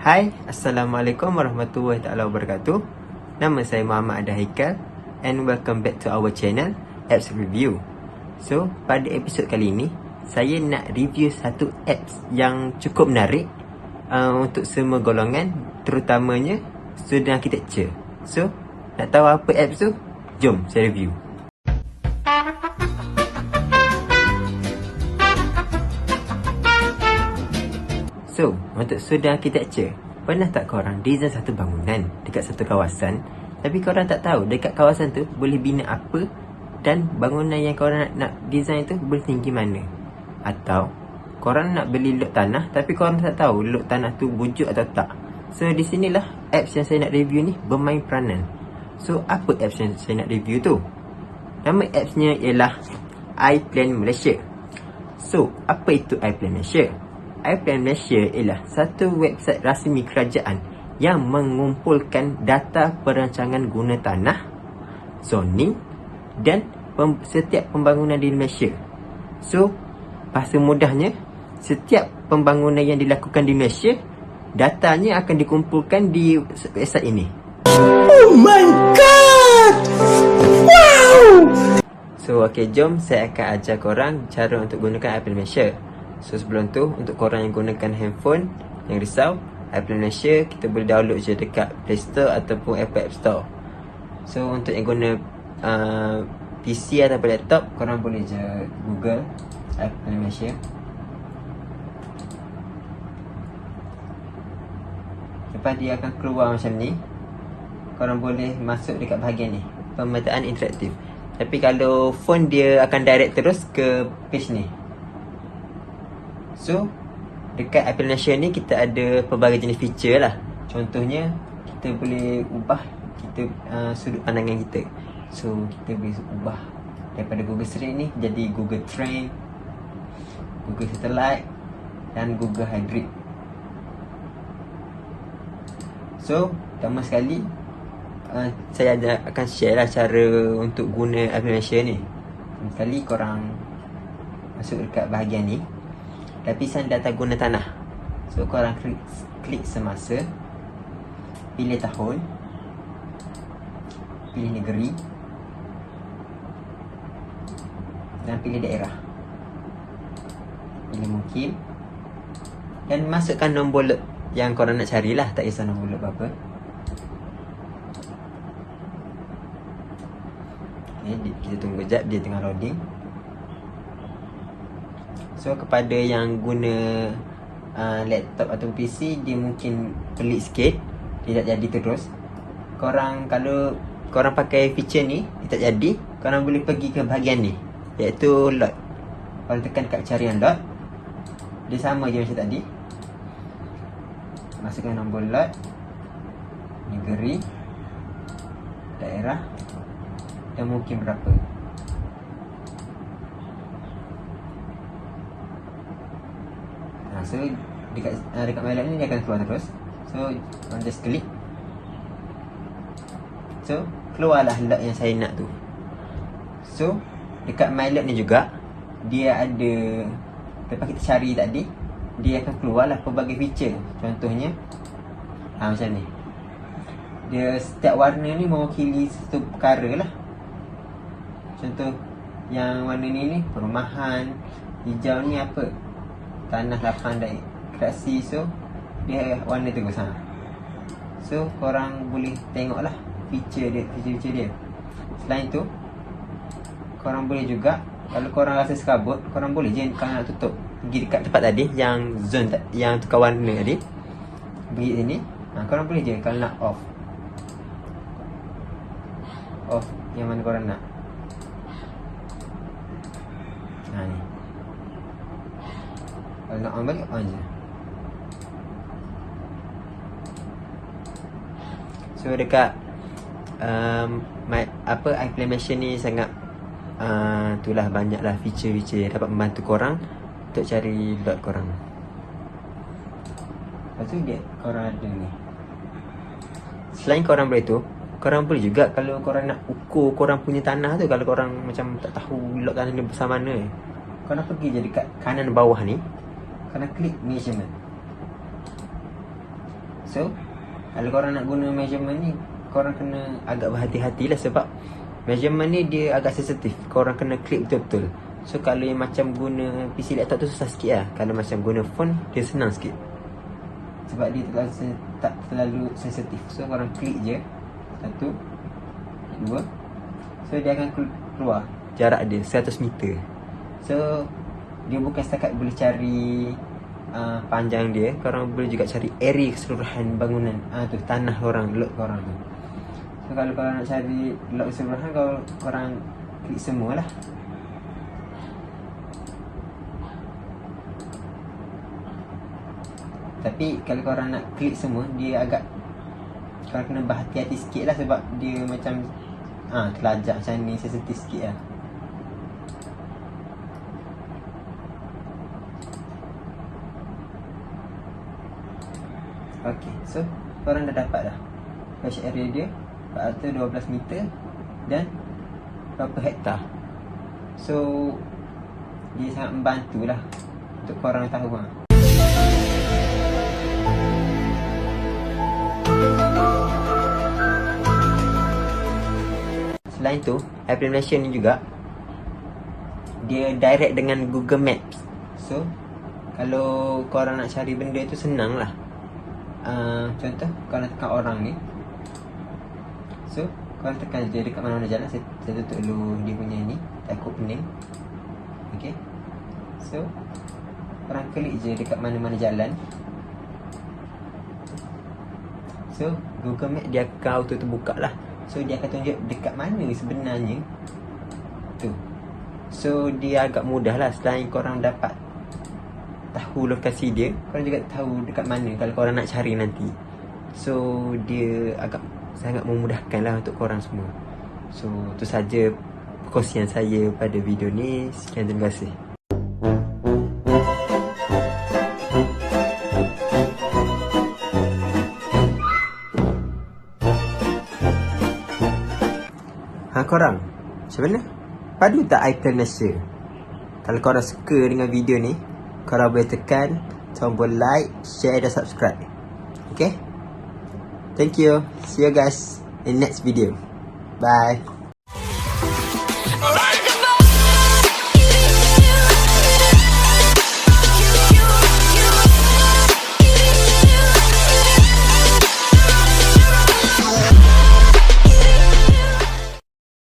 Hai, Assalamualaikum warahmatullahi taala wabarakatuh. Nama saya Muhammad Ada Haikal and welcome back to our channel Apps Review. So, pada episod kali ini, saya nak review satu apps yang cukup menarik uh, untuk semua golongan, terutamanya student architecture. So, nak tahu apa apps tu? Jom saya review. Untuk student architecture, pernah tak korang design satu bangunan dekat satu kawasan tapi korang tak tahu dekat kawasan tu boleh bina apa dan bangunan yang korang nak, nak design tu boleh tinggi mana? Atau korang nak beli lot tanah tapi korang tak tahu lot tanah tu bujuk atau tak. So, di sinilah apps yang saya nak review ni bermain peranan. So, apa apps yang saya nak review tu? Nama appsnya ialah iPlan Malaysia. So, apa itu iPlan Malaysia? iPlan Malaysia ialah satu website rasmi kerajaan yang mengumpulkan data perancangan guna tanah, zoning dan pem- setiap pembangunan di Malaysia. So, bahasa mudahnya, setiap pembangunan yang dilakukan di Malaysia, datanya akan dikumpulkan di website ini. Oh my god! Wow! So, okay, jom saya akan ajar korang cara untuk gunakan iPlan Malaysia. So, sebelum tu, untuk korang yang gunakan handphone yang risau, iPlan Malaysia kita boleh download je dekat Play Store ataupun Apple App Store. So, untuk yang guna uh, PC ataupun laptop, korang boleh je Google iPlan Malaysia. Lepas dia akan keluar macam ni, korang boleh masuk dekat bahagian ni, pemetaan interaktif. Tapi kalau phone dia akan direct terus ke page ni. So, dekat aplikasi ni kita ada pelbagai jenis feature lah. Contohnya, kita boleh ubah kita uh, sudut pandangan kita. So, kita boleh ubah daripada Google Street ni jadi Google Train, Google Satellite dan Google Hybrid. So, pertama sekali uh, saya ada, akan share lah cara untuk guna aplikasi ni. Sekali korang masuk dekat bahagian ni lapisan data guna tanah. So korang klik, klik semasa. Pilih tahun. Pilih negeri. Dan pilih daerah. Pilih mungkin Dan masukkan nombor lot yang korang nak carilah. Tak kisah nombor lot berapa Okay, kita tunggu jap dia tengah loading So kepada yang guna uh, laptop atau PC dia mungkin pelik sikit dia tak jadi terus. Korang kalau korang pakai feature ni dia tak jadi, korang boleh pergi ke bahagian ni iaitu lot. Korang tekan kat carian lot. Dia sama je macam tadi. Masukkan nombor lot negeri daerah dan mungkin berapa. Ha, so dekat uh, dekat my ni dia akan keluar terus. So on just click. So keluarlah lot yang saya nak tu. So dekat my ni juga dia ada lepas kita cari tadi dia akan keluarlah pelbagai feature. Contohnya ha, macam ni. Dia setiap warna ni mewakili satu perkara lah. Contoh yang warna ni ni perumahan, hijau ni apa? Tanah lapang dan kreasi so dia warna tu ha. So korang boleh tengok lah feature dia, feature-feature dia. Selain tu korang boleh juga kalau korang rasa sekabut, korang boleh je kalau nak tutup pergi dekat tempat tadi yang zone yang tukar warna tadi. Pergi sini. Ha, korang boleh je kalau nak off. Off yang mana korang nak. Ha ni. On balik, on je So dekat um, my, Apa implementation ni sangat uh, Itulah banyak lah feature-feature Yang dapat membantu korang Untuk cari lot korang. Lepas tu dia korang ada ni? Selain korang boleh tu Korang boleh juga kalau korang nak ukur korang punya tanah tu Kalau korang macam tak tahu lot tanah ni besar mana. Korang pergi je dekat kanan bawah ni Korang klik measurement. So Kalau korang nak guna measurement ni Korang kena agak berhati-hati lah sebab Measurement ni dia agak sensitif. Korang kena klik betul-betul. So kalau yang macam guna PC laptop tu susah sikit lah. Kalau macam guna phone dia senang sikit. Sebab dia terlalu, tak terlalu sensitif. So korang klik je. Satu. Dua. So dia akan kelu- keluar Jarak dia 100 meter. So Dia bukan setakat boleh cari uh, Panjang dia Korang boleh juga cari area keseluruhan bangunan. Ah tu tanah korang Lot korang tu. So kalau korang nak cari Lot keseluruhan Kalau korang Klik semua lah. Tapi kalau korang nak klik semua Dia agak Korang kena berhati-hati sikit lah Sebab dia macam Ah, telajak macam ni sensitif sikit lah Okay, so korang dah dapat dah Patch area dia 412 meter Dan Berapa hektar So Dia sangat membantu lah Untuk korang tahu lah Selain tu, application ni juga dia direct dengan Google Maps. So, kalau korang nak cari benda tu senang lah. Uh, contoh, korang tekan orang ni. So, korang tekan je dekat mana-mana jalan. Saya, saya tutup dulu dia punya ni. Takut pening. Okay. So, korang klik je dekat mana-mana jalan. So, Google Map dia akan auto terbuka lah. So, dia akan tunjuk dekat mana sebenarnya. Tu. So, dia agak mudah lah. Selain korang dapat tahu lokasi dia, korang juga tahu dekat mana kalau korang nak cari nanti. So, dia agak sangat memudahkan lah untuk korang semua. So, tu saja perkongsian saya pada video ni. Sekian terima kasih. Ha korang Macam mana? Padu tak icon Malaysia? Kalau korang suka dengan video ni kalau boleh tekan tombol like, share dan subscribe. Okay? Thank you. See you guys in next video. Bye.